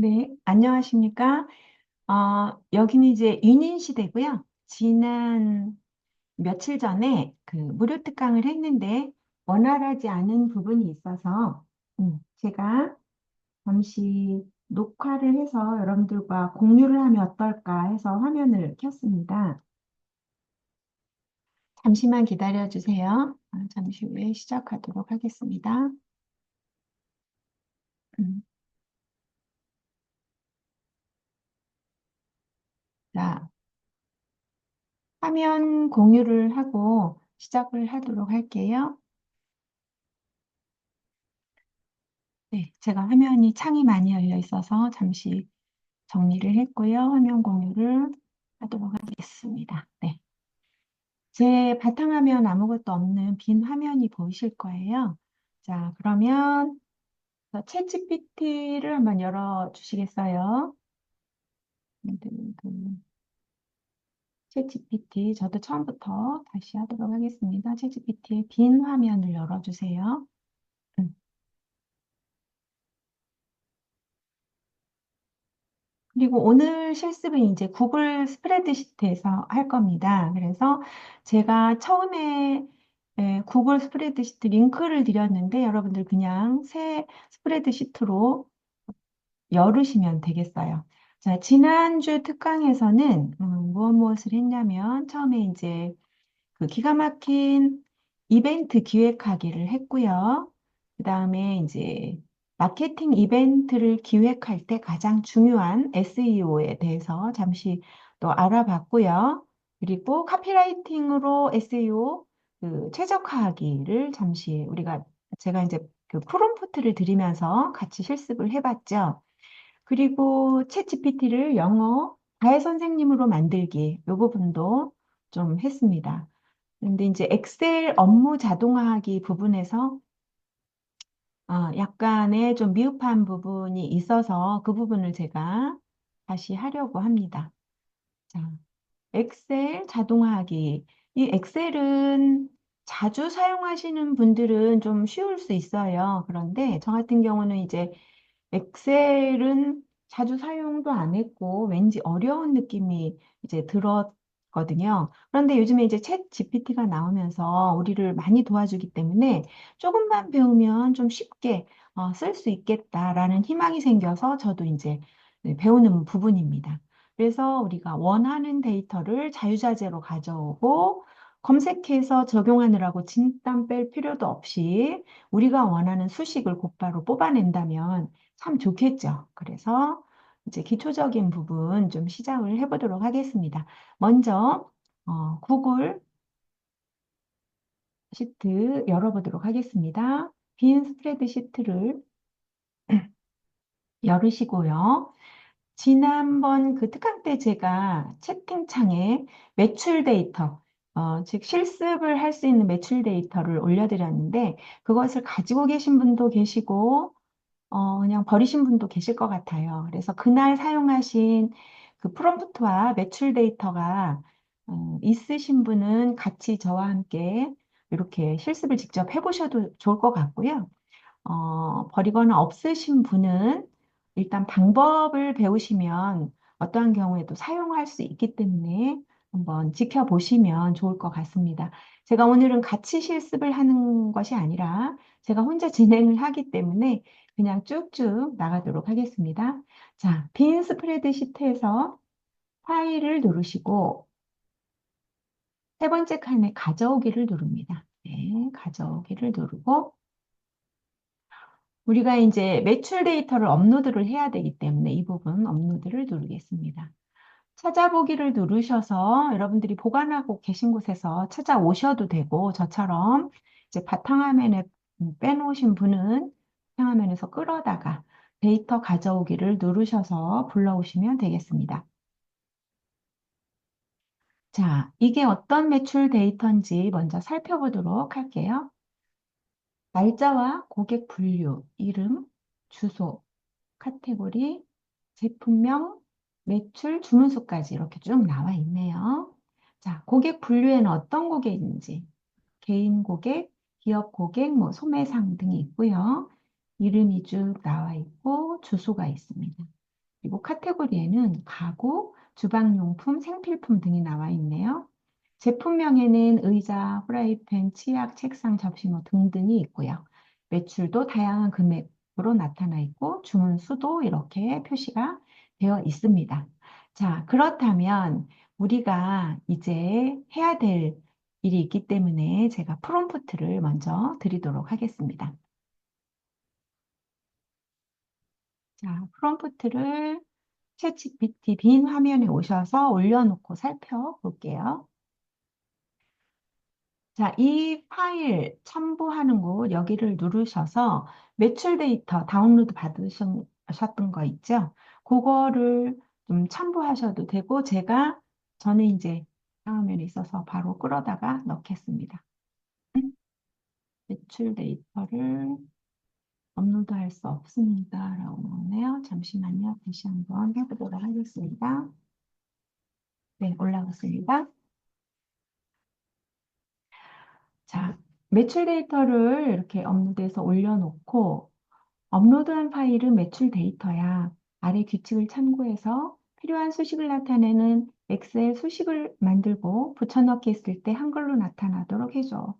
네, 안녕하십니까? 어, 여기는 이제 윤인 시대고요. 지난 며칠 전에 그 무료 특강을 했는데 원활하지 않은 부분이 있어서 음, 제가 잠시 녹화를 해서 여러분들과 공유를 하면 어떨까 해서 화면을 켰습니다. 잠시만 기다려 주세요. 아, 잠시 후에 시작하도록 하겠습니다. 음, 자, 화면 공유를 하고 시작을 하도록 할게요. 네, 제가 화면이 창이 많이 열려 있어서 잠시 정리를 했고요. 화면 공유를 하도록 하겠습니다. 네. 제 바탕화면 아무것도 없는 빈 화면이 보이실 거예요. 자, 그러면 챗 GPT를 한번 열어 주시겠어요? 챗 GPT, 저도 처음부터 다시 하도록 하겠습니다. 챗 GPT의 빈 화면을 열어주세요. 음. 그리고 오늘 실습은 이제 구글 스프레드시트에서 할 겁니다. 그래서 제가 처음에 예, 구글 스프레드시트 링크를 드렸는데 여러분들 그냥 새 스프레드시트로 열으시면 되겠어요. 자, 지난주 특강에서는 음, 무엇 무엇을 했냐면 처음에 이제 그 기가 막힌 이벤트 기획하기를 했고요. 그 다음에 이제 마케팅 이벤트를 기획할 때 가장 중요한 SEO에 대해서 잠시 또 알아봤고요. 그리고 카피라이팅으로 SEO 그 최적화하기를 잠시 우리가 제가 이제 그 프롬프트를 드리면서 같이 실습을 해봤죠. 그리고 챗 GPT를 영어 과외 선생님으로 만들기 이 부분도 좀 했습니다. 근데 이제 엑셀 업무 자동화하기 부분에서 어, 약간의 좀 미흡한 부분이 있어서 그 부분을 제가 다시 하려고 합니다. 자, 엑셀 자동화하기. 이 엑셀은 자주 사용하시는 분들은 좀 쉬울 수 있어요. 그런데 저 같은 경우는 이제 엑셀은 자주 사용도 안 했고 왠지 어려운 느낌이 이제 들었거든요. 그런데 요즘에 이제 챗 GPT가 나오면서 우리를 많이 도와주기 때문에 조금만 배우면 좀 쉽게 어, 쓸 수 있겠다라는 희망이 생겨서 저도 이제 네, 배우는 부분입니다. 그래서 우리가 원하는 데이터를 자유자재로 가져오고 검색해서 적용하느라고 진땀 뺄 필요도 없이 우리가 원하는 수식을 곧바로 뽑아낸다면 참 좋겠죠. 그래서 이제 기초적인 부분 좀 시작을 해보도록 하겠습니다. 먼저 어, 구글 시트 열어보도록 하겠습니다. 빈 스프레드 시트를 열으시고요. 지난번 그 특강 때 제가 채팅창에 매출 데이터, 어, 즉 실습을 할 수 있는 매출 데이터를 올려드렸는데 그것을 가지고 계신 분도 계시고 어, 그냥 버리신 분도 계실 것 같아요. 그래서 그날 사용하신 그 프롬프트와 매출 데이터가 어, 있으신 분은 같이 저와 함께 이렇게 실습을 직접 해 보셔도 좋을 것 같고요. 어, 버리거나 없으신 분은 일단 방법을 배우시면 어떠한 경우에도 사용할 수 있기 때문에 한번 지켜보시면 좋을 것 같습니다. 제가 오늘은 같이 실습을 하는 것이 아니라 제가 혼자 진행을 하기 때문에 그냥 쭉쭉 나가도록 하겠습니다. 자, 빈 스프레드 시트에서 파일을 누르시고 세 번째 칸에 가져오기를 누릅니다. 네, 가져오기를 누르고 우리가 이제 매출 데이터를 업로드를 해야 되기 때문에 이 부분 업로드를 누르겠습니다. 찾아보기를 누르셔서 여러분들이 보관하고 계신 곳에서 찾아오셔도 되고 저처럼 이제 바탕화면에 빼놓으신 분은 화면에서 끌어다가 데이터 가져오기를 누르셔서 불러오시면 되겠습니다. 자, 이게 어떤 매출 데이터인지 먼저 살펴보도록 할게요. 날짜와 고객 분류, 이름, 주소, 카테고리, 제품명, 매출, 주문수까지 이렇게 쭉 나와 있네요. 자, 고객 분류에는 어떤 고객인지, 개인 고객, 기업 고객, 뭐 소매상 등이 있고요. 이름이 쭉 나와 있고 주소가 있습니다. 그리고 카테고리에는 가구, 주방용품, 생필품 등이 나와 있네요. 제품명에는 의자, 프라이팬, 치약, 책상, 접시모 등등이 있고요. 매출도 다양한 금액으로 나타나 있고 주문 수도 이렇게 표시가 되어 있습니다. 자, 그렇다면 우리가 이제 해야 될 일이 있기 때문에 제가 프롬프트를 먼저 드리도록 하겠습니다. 자, 프롬프트를 챗GPT 빈 화면에 오셔서 올려놓고 살펴볼게요. 자, 이 파일 첨부하는 곳 여기를 누르셔서 매출 데이터 다운로드 받으셨던 거 있죠? 그거를 좀 첨부하셔도 되고 제가 저는 이제 화면에 있어서 바로 끌어다가 넣겠습니다. 매출 데이터를 업로드 할 수 없습니다. 라고 나오네요. 잠시만요. 다시 한번 해보도록 하겠습니다. 네, 올라갔습니다. 자, 매출 데이터를 이렇게 업로드해서 올려놓고 업로드한 파일은 매출 데이터야. 아래 규칙을 참고해서 필요한 수식을 나타내는 엑셀 수식을 만들고 붙여넣기 했을 때 한글로 나타나도록 해줘.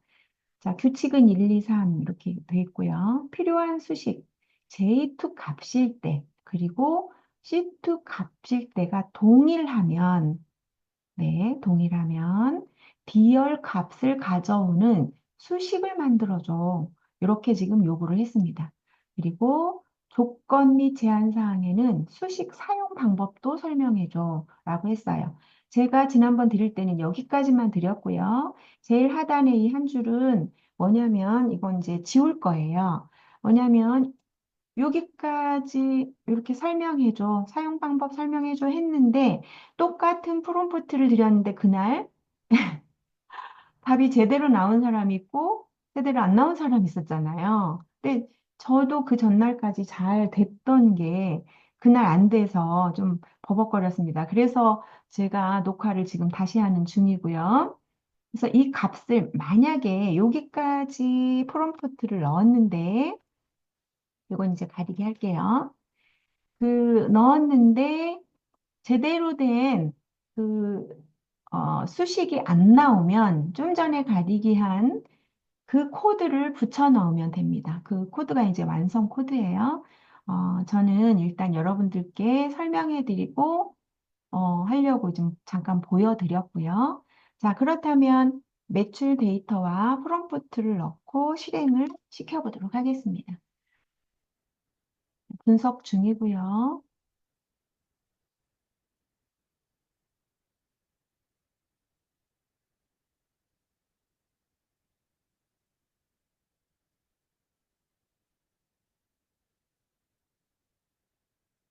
자, 규칙은 1, 2, 3 이렇게 돼 있고요. 필요한 수식 J2 값일 때 그리고 C2 값일 때가 동일하면 네, 동일하면 D열 값을 가져오는 수식을 만들어줘. 이렇게 지금 요구를 했습니다. 그리고 조건 및 제한 사항에는 수식 사용 방법도 설명해줘 라고 했어요. 제가 지난번 드릴 때는 여기까지만 드렸고요. 제일 하단에 이 한 줄은 뭐냐면 이건 이제 지울 거예요. 뭐냐면 여기까지 이렇게 설명해줘. 사용 방법 설명해줘 했는데 똑같은 프롬프트를 드렸는데 그날 답이 제대로 나온 사람이 있고 제대로 안 나온 사람이 있었잖아요. 근데 저도 그 전날까지 잘 됐던 게 그날 안 돼서 좀 버벅거렸습니다. 그래서 제가 녹화를 지금 다시 하는 중이고요. 그래서 이 값을 만약에 여기까지 프롬프트를 넣었는데 이건 이제 가리기 할게요. 그 넣었는데 제대로 된그 어, 수식이 안 나오면 좀 전에 가리기 한 그 코드를 붙여 넣으면 됩니다. 그 코드가 이제 완성 코드예요. 어, 저는 일단 여러분들께 설명해 드리고 어, 하려고 좀 잠깐 보여드렸고요. 자, 그렇다면 매출 데이터와 프롬프트를 넣고 실행을 시켜보도록 하겠습니다. 분석 중이고요.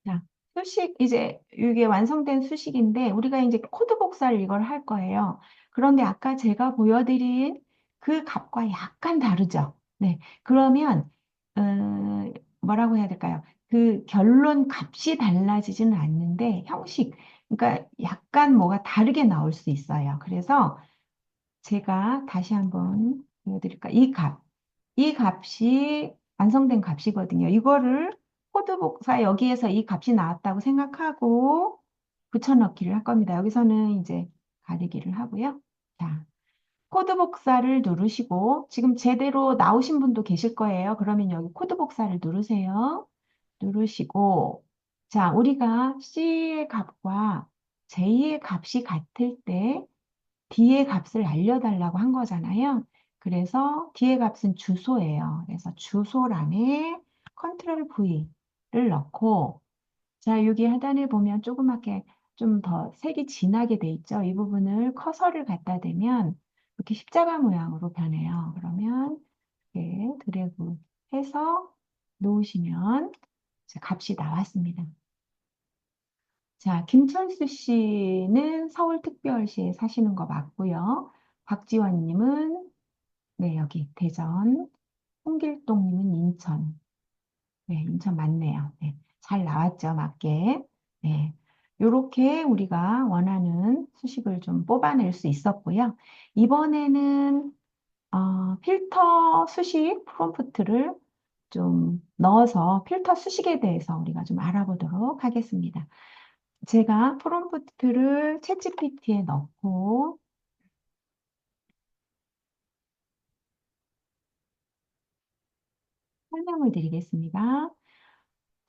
자, 수식, 이제 이게 완성된 수식인데 우리가 이제 코드 복사를 이걸 할 거예요. 그런데 아까 제가 보여드린 그 값과 약간 다르죠? 네. 그러면, 어, 뭐라고 해야 될까요? 그 결론 값이 달라지지는 않는데 형식, 그러니까 약간 뭐가 다르게 나올 수 있어요. 그래서 제가 다시 한번 보여드릴까? 이 값, 이 값이 완성된 값이거든요. 이거를 코드 복사 여기에서 이 값이 나왔다고 생각하고 붙여넣기를 할 겁니다. 여기서는 이제 가리기를 하고요. 자, 코드 복사를 누르시고 지금 제대로 나오신 분도 계실 거예요. 그러면 여기 코드 복사를 누르세요. 누르시고 자, 우리가 C의 값과 J의 값이 같을 때 D의 값을 알려달라고 한 거잖아요. 그래서 D의 값은 주소예요. 그래서 주소란에 컨트롤 V 를 넣고 자, 여기 하단에 보면 조그맣게 좀 더 색이 진하게 돼 있죠. 이 부분을 커서를 갖다 대면 이렇게 십자가 모양으로 변해요. 그러면 이렇게 드래그 해서 놓으시면 값이 나왔습니다. 자, 김철수 씨는 서울특별시에 사시는 거 맞고요. 박지원 님은 네, 여기 대전, 홍길동 님은 인천. 네, 인천 맞네요. 네, 잘 나왔죠, 맞게. 네, 이렇게 우리가 원하는 수식을 좀 뽑아낼 수 있었고요. 이번에는 어, 필터 수식 프롬프트를 좀 넣어서 필터 수식에 대해서 우리가 좀 알아보도록 하겠습니다. 제가 프롬프트를 챗GPT에 넣고 설명을 드리겠습니다.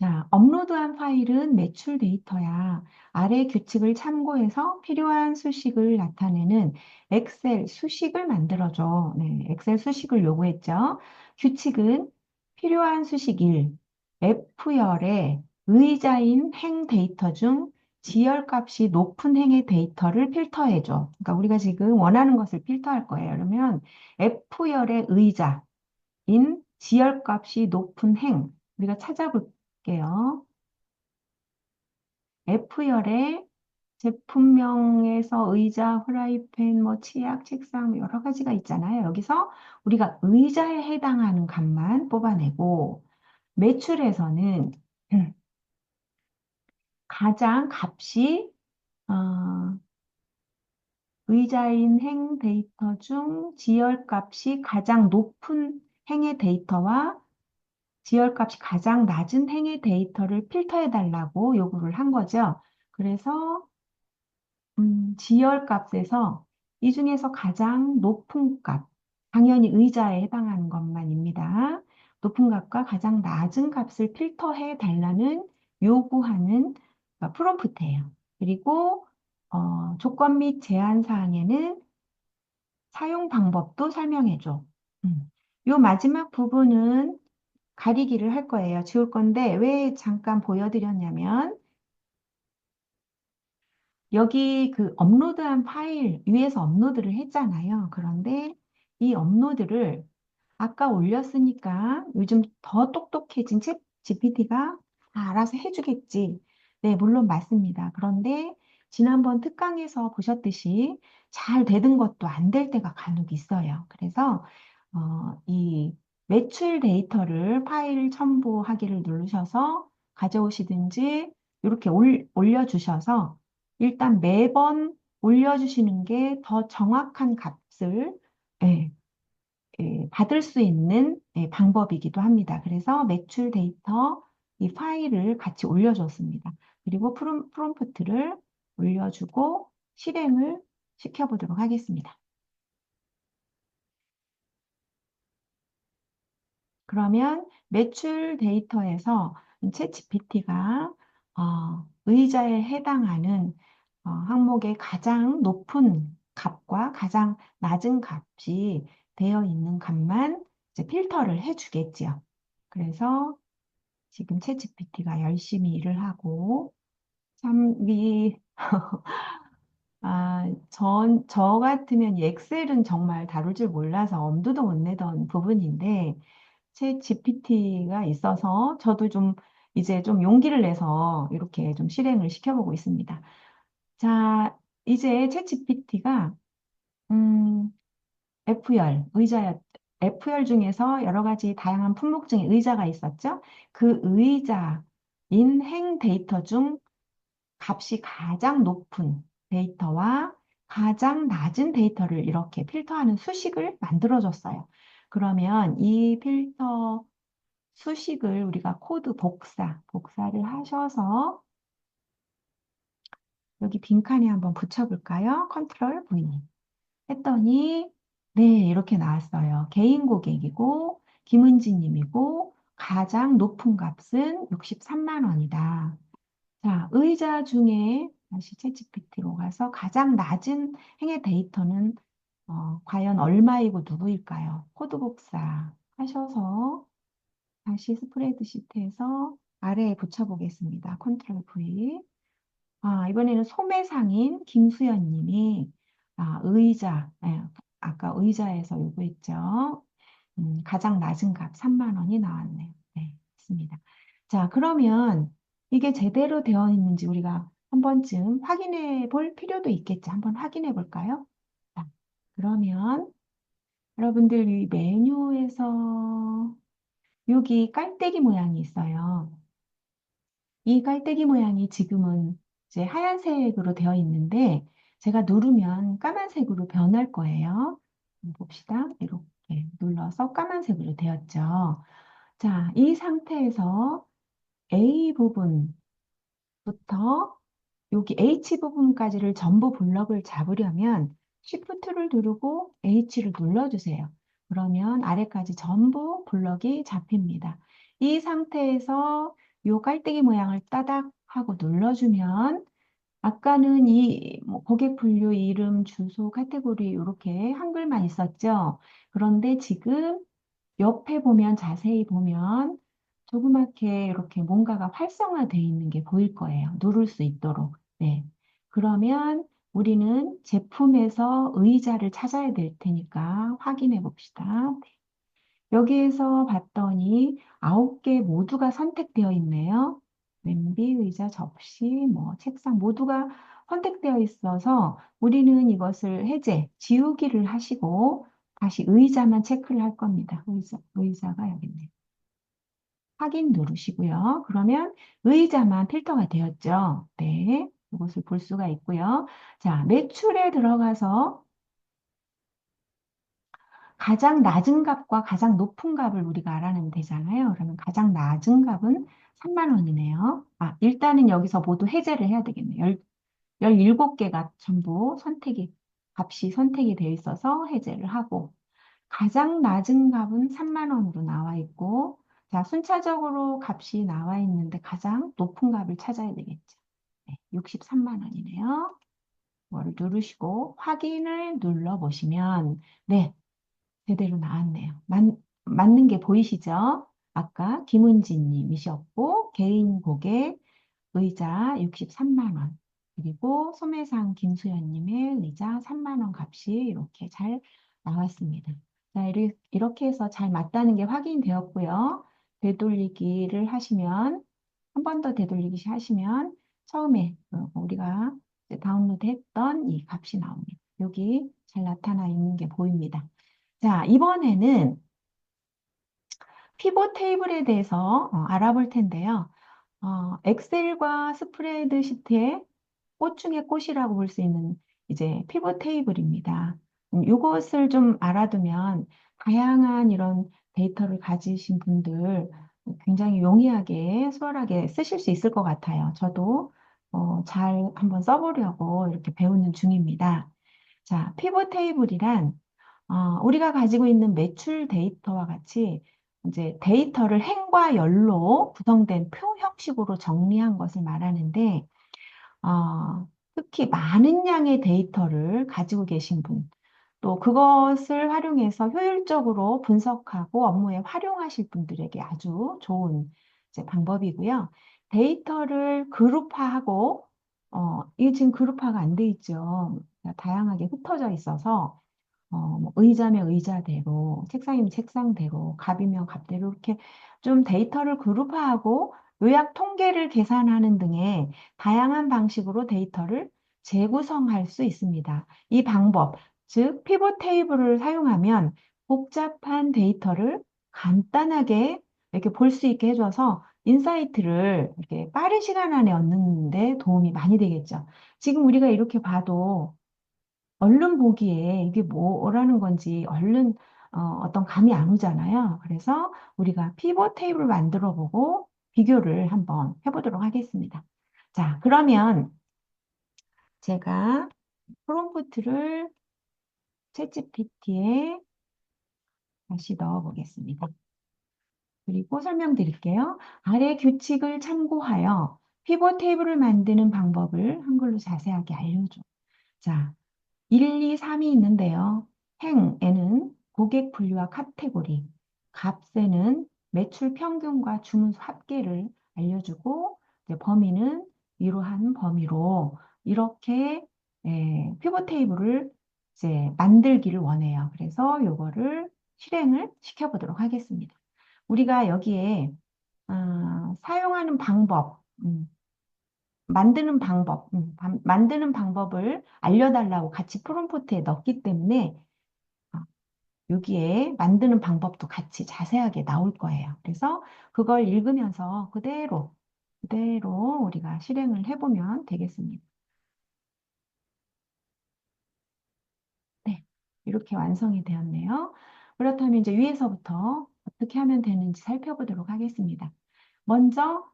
자, 업로드한 파일은 매출 데이터야. 아래 규칙을 참고해서 필요한 수식을 나타내는 엑셀 수식을 만들어줘. 네, 엑셀 수식을 요구했죠. 규칙은 필요한 수식 1, F열의 의자인 행 데이터 중 지열 값이 높은 행의 데이터를 필터해줘. 그러니까 우리가 지금 원하는 것을 필터할 거예요. 그러면 F열의 의자인 지열값이 높은 행, 우리가 찾아볼게요. F열의 제품명에서 의자, 프라이팬, 뭐 치약, 책상 뭐 여러 가지가 있잖아요. 여기서 우리가 의자에 해당하는 값만 뽑아내고 매출에서는 가장 값이 어, 의자인 행 데이터 중 지열 값이 가장 높은 행의 데이터와 지열값이 가장 낮은 행의 데이터를 필터해 달라고 요구를 한 거죠. 그래서 음, 지열값에서 이 중에서 가장 높은 값, 당연히 의자에 해당하는 것만입니다. 높은 값과 가장 낮은 값을 필터해 달라는 요구하는 어, 프롬프트예요. 그리고 어, 조건 및 제한 사항에는 사용 방법도 설명해줘. 음. 요 마지막 부분은 가리기를 할 거예요. 지울 건데 왜 잠깐 보여드렸냐면 여기 그 업로드한 파일 위에서 업로드를 했잖아요. 그런데 이 업로드를 아까 올렸으니까 요즘 더 똑똑해진 챗 GPT가 알아서 해주겠지. 네, 물론 맞습니다. 그런데 지난번 특강에서 보셨듯이 잘 되는 것도 안 될 때가 간혹 있어요. 그래서 어, 이 매출 데이터를 파일 첨부하기를 누르셔서 가져오시든지 이렇게 올, 올려주셔서 일단 매번 올려주시는 게 더 정확한 값을 예, 예, 받을 수 있는 예, 방법이기도 합니다. 그래서 매출 데이터 이 파일을 같이 올려줬습니다. 그리고 프롬, 프롬프트를 올려주고 실행을 시켜보도록 하겠습니다. 그러면 매출 데이터에서 챗 GPT가 어, 의자에 해당하는 어, 항목의 가장 높은 값과 가장 낮은 값이 되어 있는 값만 이제 필터를 해주겠지요. 그래서 지금 챗 GPT가 열심히 일을 하고 참 이 아, 전, 저 같으면 이 엑셀은 정말 다룰 줄 몰라서 엄두도 못 내던 부분인데 챗 GPT가 있어서 저도 좀 이제 좀 용기를 내서 이렇게 좀 실행을 시켜보고 있습니다. 자, 이제 챗 GPT가 음, F열, 의자였, F열 중에서 여러 가지 다양한 품목 중에 의자가 있었죠. 그 의자인 행 데이터 중 값이 가장 높은 데이터와 가장 낮은 데이터를 이렇게 필터하는 수식을 만들어줬어요. 그러면 이 필터 수식을 우리가 코드 복사, 복사를 하셔서 여기 빈칸에 한번 붙여볼까요? 컨트롤 V. 했더니 네, 이렇게 나왔어요. 개인 고객이고 김은지 님이고 가장 높은 값은 63만 원이다. 자, 의자 중에 다시 챗GPT로 가서 가장 낮은 행의 데이터는 어, 과연 얼마이고 누구일까요? 코드 복사 하셔서 다시 스프레드 시트에서 아래에 붙여보겠습니다. 컨트롤 V. 아, 이번에는 소매상인 김수연 님이 아, 의자, 네, 아까 의자에서 요구했죠. 음, 가장 낮은 값 3만 원이 나왔네요. 네, 맞습니다. 자, 그러면 이게 제대로 되어 있는지 우리가 한 번쯤 확인해 볼 필요도 있겠죠. 한번 확인해 볼까요? 자, 그러면 여러분들 이 메뉴에서 여기 깔때기 모양이 있어요. 이 깔때기 모양이 지금은 이제 하얀색으로 되어 있는데 제가 누르면 까만색으로 변할 거예요. 봅시다. 이렇게 눌러서 까만색으로 되었죠. 자, 이 상태에서 A 부분부터 여기 H 부분까지를 전부 블럭을 잡으려면 Shift를 누르고 H를 눌러주세요. 그러면 아래까지 전부 블럭이 잡힙니다. 이 상태에서 요 깔때기 모양을 따닥 하고 눌러주면 아까는 이뭐 고객 분류 이름, 주소, 카테고리 이렇게 한글만 있었죠. 그런데 지금 옆에 보면 자세히 보면 조그맣게 이렇게 뭔가가 활성화되어 있는 게 보일 거예요. 누를 수 있도록. 네. 그러면 우리는 제품에서 의자를 찾아야 될 테니까 확인해 봅시다. 네. 여기에서 봤더니 아홉 개 모두가 선택되어 있네요. 냄비, 의자, 접시, 뭐 책상 모두가 선택되어 있어서 우리는 이것을 해제, 지우기를 하시고 다시 의자만 체크를 할 겁니다. 의자, 의자가 여기 있네요. 확인 누르시고요. 그러면 의자만 필터가 되었죠. 네, 이것을 볼 수가 있고요. 자, 매출에 들어가서 가장 낮은 값과 가장 높은 값을 우리가 알아내면 되잖아요. 그러면 가장 낮은 값은 3만 원이네요. 아, 일단은 여기서 모두 해제를 해야 되겠네요. 17개가 전부 선택이, 값이 선택이 되어 있어서 해제를 하고, 가장 낮은 값은 3만 원으로 나와 있고, 자, 순차적으로 값이 나와 있는데 가장 높은 값을 찾아야 되겠죠. 네, 63만 원이네요. 이거를 누르시고 확인을 눌러보시면, 네, 제대로 나왔네요. 맞, 맞는 게 보이시죠? 아까 김은진 님이셨고, 개인 고객 의자 63만 원. 그리고 소매상 김수연 님의 의자 3만 원 값이 이렇게 잘 나왔습니다. 자, 이렇게 해서 잘 맞다는 게 확인되었고요. 되돌리기를 하시면, 한 번 더 되돌리기 하시면, 처음에 어, 우리가 다운로드 했던 이 값이 나옵니다. 여기 잘 나타나 있는 게 보입니다. 자, 이번에는 피벗 테이블에 대해서 어, 알아볼 텐데요. 어, 엑셀과 스프레드 시트의 꽃 중에 꽃이라고 볼 수 있는 이제 피벗 테이블입니다. 음, 이것을 좀 알아두면 다양한 이런 데이터를 가지신 분들 굉장히 용이하게 수월하게 쓰실 수 있을 것 같아요. 저도 어, 잘 한번 써보려고 이렇게 배우는 중입니다. 자, 피벗 테이블이란 어, 우리가 가지고 있는 매출 데이터와 같이 이제 데이터를 행과 열로 구성된 표 형식으로 정리한 것을 말하는데 어, 특히 많은 양의 데이터를 가지고 계신 분, 또 그것을 활용해서 효율적으로 분석하고 업무에 활용하실 분들에게 아주 좋은 이제 방법이고요. 데이터를 그룹화하고 어, 이게 지금 그룹화가 안 돼 있죠. 다양하게 흩어져 있어서 어, 뭐 의자면 의자대로, 책상이면 책상대로, 값이면 값대로 이렇게 좀 데이터를 그룹화하고 요약 통계를 계산하는 등의 다양한 방식으로 데이터를 재구성할 수 있습니다. 이 방법, 즉 피벗 테이블을 사용하면 복잡한 데이터를 간단하게 이렇게 볼 수 있게 해줘서 인사이트를 이렇게 빠른 시간 안에 얻는 데 도움이 많이 되겠죠. 지금 우리가 이렇게 봐도 얼른 보기에 이게 뭐라는 건지 얼른 어, 어떤 감이 안 오잖아요. 그래서 우리가 피벗 테이블 만들어 보고 비교를 한번 해보도록 하겠습니다. 자, 그러면 제가 프롬프트를 챗GPT에 다시 넣어 보겠습니다. 그리고 설명드릴게요. 아래 규칙을 참고하여 피벗 테이블을 만드는 방법을 한글로 자세하게 알려줘. 자, 1, 2, 3이 있는데요. 행에는 고객 분류와 카테고리, 값에는 매출 평균과 주문수 합계를 알려주고 범위는 이러한 범위로 이렇게 예, 피벗 테이블을 이제 만들기를 원해요. 그래서 이거를 실행을 시켜보도록 하겠습니다. 우리가 여기에 어, 사용하는 방법, 음, 만드는 방법, 음, 만드는 방법을 알려달라고 같이 프롬프트에 넣기 때문에 어, 여기에 만드는 방법도 같이 자세하게 나올 거예요. 그래서 그걸 읽으면서 그대로, 그대로 우리가 실행을 해보면 되겠습니다. 네, 이렇게 완성이 되었네요. 그렇다면 이제 위에서부터 어떻게 하면 되는지 살펴보도록 하겠습니다. 먼저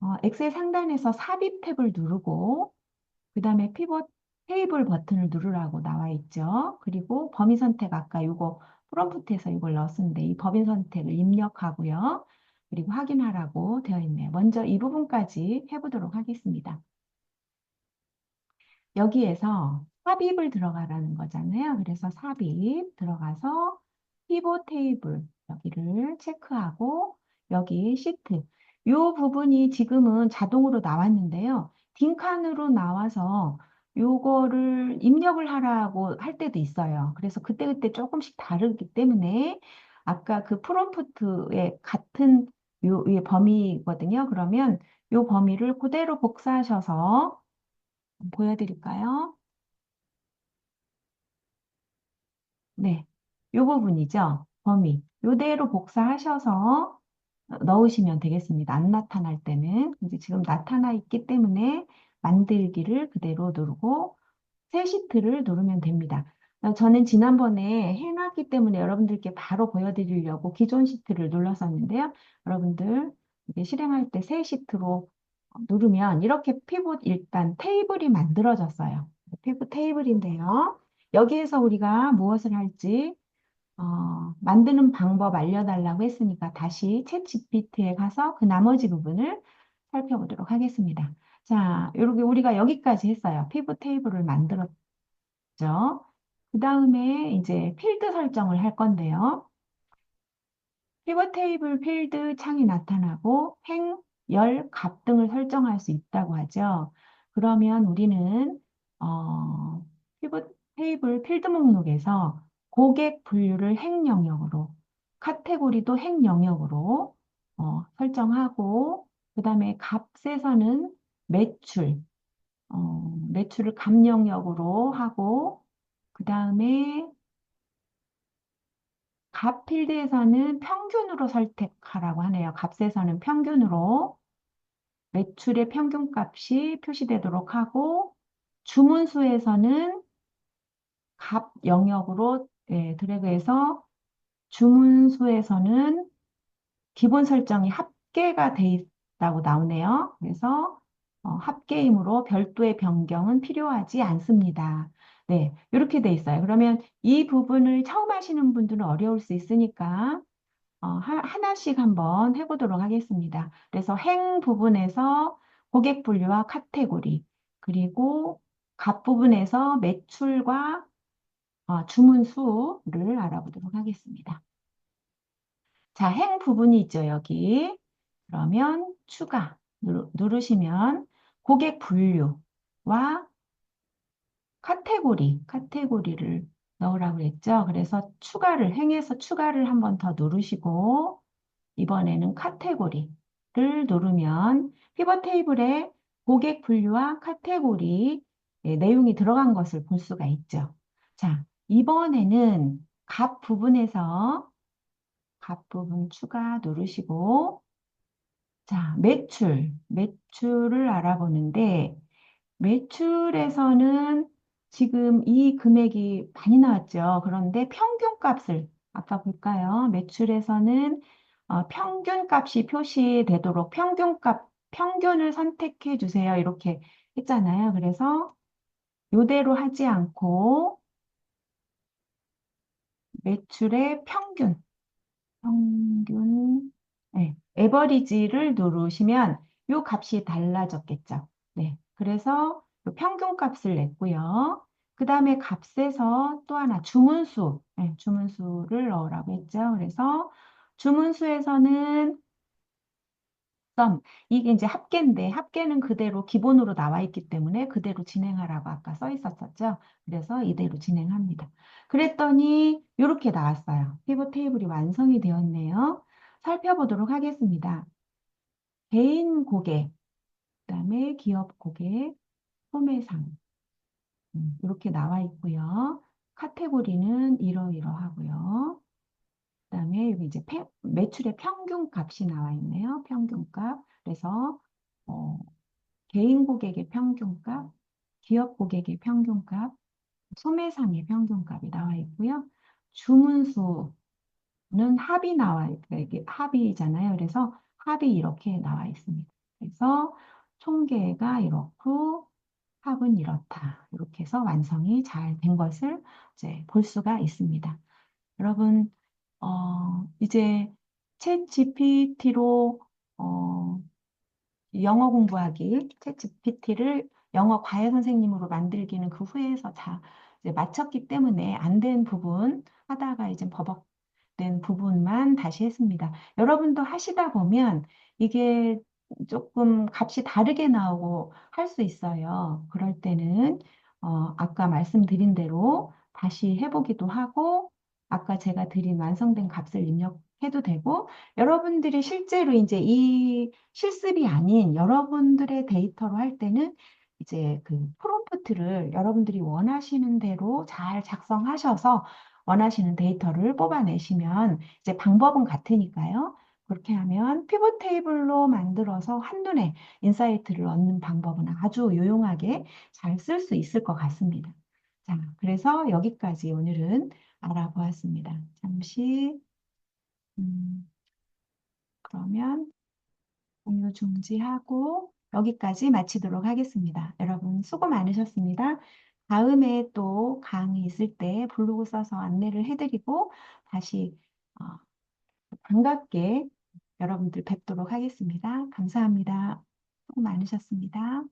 어, 엑셀 상단에서 삽입 탭을 누르고 그 다음에 피벗 테이블 버튼을 누르라고 나와 있죠. 그리고 범위 선택 아까 이거 프롬프트에서 이걸 넣었는데 이 범위 선택을 입력하고요. 그리고 확인하라고 되어 있네요. 먼저 이 부분까지 해보도록 하겠습니다. 여기에서 삽입을 들어가라는 거잖아요. 그래서 삽입 들어가서 피벗 테이블 여기를 체크하고 여기 시트 이 부분이 지금은 자동으로 나왔는데요. 빈칸으로 나와서 요거를 입력을 하라고 할 때도 있어요. 그래서 그때그때 조금씩 다르기 때문에 아까 그 프롬프트의 같은 요, 요 범위거든요. 그러면 요 범위를 그대로 복사하셔서 보여드릴까요? 네, 요 부분이죠. 범위. 요대로 복사하셔서 넣으시면 되겠습니다. 안 나타날 때는. 이제 지금 나타나 있기 때문에 만들기를 그대로 누르고 새 시트를 누르면 됩니다. 어, 저는 지난번에 해놨기 때문에 여러분들께 바로 보여드리려고 기존 시트를 눌렀었는데요. 여러분들 이게 실행할 때 새 시트로 누르면 이렇게 피봇 일단 테이블이 만들어졌어요. 피봇 테이블인데요. 여기에서 우리가 무엇을 할지 어, 만드는 방법 알려달라고 했으니까 다시 챗 GPT에 가서 그 나머지 부분을 살펴보도록 하겠습니다. 자, 이렇게 우리가 여기까지 했어요. 피벗 테이블을 만들었죠. 그 다음에 이제 필드 설정을 할 건데요. 피벗 테이블 필드 창이 나타나고 행, 열, 값 등을 설정할 수 있다고 하죠. 그러면 우리는 어, 피벗 테이블 필드 목록에서 고객 분류를 행 영역으로, 카테고리도 행 영역으로 어, 설정하고 그 다음에 값에서는 매출, 어, 매출을 값 영역으로 하고 그 다음에 값 필드에서는 평균으로 선택하라고 하네요. 값에서는 평균으로 매출의 평균값이 표시되도록 하고 주문수에서는 값 영역으로 예, 드래그해서 주문수에서는 기본 설정이 합계가 돼 있다고 나오네요. 그래서 어, 합계이므로 별도의 변경은 필요하지 않습니다. 네, 이렇게 돼 있어요. 그러면 이 부분을 처음 하시는 분들은 어려울 수 있으니까 어, 하나씩 한번 해보도록 하겠습니다. 그래서 행 부분에서 고객 분류와 카테고리, 그리고 값 부분에서 매출과 어, 주문 수를 알아보도록 하겠습니다. 자, 행 부분이 있죠, 여기. 그러면 추가 누르, 시면 고객 분류와 카테고리, 카테고리를 넣으라고 했죠. 그래서 추가를, 행해서 추가를 한 번 더 누르시고 이번에는 카테고리를 누르면 피벗 테이블에 고객 분류와 카테고리 네, 내용이 들어간 것을 볼 수가 있죠. 자, 이번에는 값 부분에서 값 부분 추가 누르시고 자, 매출, 매출을 알아보는데 매출에서는 지금 이 금액이 많이 나왔죠. 그런데 평균값을 아까 볼까요? 매출에서는 어, 평균값이 표시되도록 평균값, 평균을 선택해 주세요. 이렇게 했잖아요. 그래서 이대로 하지 않고 매출의 평균, 평균, 네, 에버리지를 누르시면 이 값이 달라졌겠죠. 네, 그래서 평균 값을 냈고요. 그 다음에 값에서 또 하나 주문수, 네, 주문수를 넣으라고 했죠. 그래서 주문수에서는 썸, 이게 이제 합계인데 합계는 그대로 기본으로 나와 있기 때문에 그대로 진행하라고 아까 써 있었었죠. 그래서 이대로 진행합니다. 그랬더니 이렇게 나왔어요. 피벗 테이블이 완성이 되었네요. 살펴보도록 하겠습니다. 개인 고객, 그 다음에 기업 고객, 소매상 음, 이렇게 나와 있고요. 카테고리는 이러이러하고요. 그 다음에 여기 이제 폐, 매출의 평균 값이 나와 있네요. 평균 값. 그래서 어, 개인 고객의 평균 값, 기업 고객의 평균 값, 소매상의 평균 값이 나와 있고요. 주문수 는 합이 나와, 이게 합이잖아요. 그래서 합이 이렇게 나와 있습니다. 그래서 총계가 이렇고 합은 이렇다. 이렇게 해서 완성이 잘 된 것을 이제 볼 수가 있습니다. 여러분, 어, 이제 챗 GPT로 어, 영어 공부하기, 챗 GPT를 영어 과외 선생님으로 만들기는 그 후에서 다 이제 마쳤기 때문에 안 된 부분 하다가 이제 버벅된 부분만 다시 했습니다. 여러분도 하시다 보면 이게 조금 값이 다르게 나오고 할 수 있어요. 그럴 때는 어, 아까 말씀드린 대로 다시 해보기도 하고 아까 제가 드린 완성된 값을 입력해도 되고 여러분들이 실제로 이제 이 실습이 아닌 여러분들의 데이터로 할 때는 이제 그 프롬프트를 여러분들이 원하시는 대로 잘 작성하셔서 원하시는 데이터를 뽑아내시면 이제 방법은 같으니까요. 그렇게 하면 피벗 테이블로 만들어서 한눈에 인사이트를 얻는 방법은 아주 유용하게 잘 쓸 수 있을 것 같습니다. 자, 그래서 여기까지 오늘은 알아보았습니다. 잠시 음, 그러면 공유 중지하고 여기까지 마치도록 하겠습니다. 여러분 수고 많으셨습니다. 다음에 또 강의 있을 때 블로그 써서 안내를 해드리고 다시 어, 반갑게 여러분들 뵙도록 하겠습니다. 감사합니다. 수고 많으셨습니다.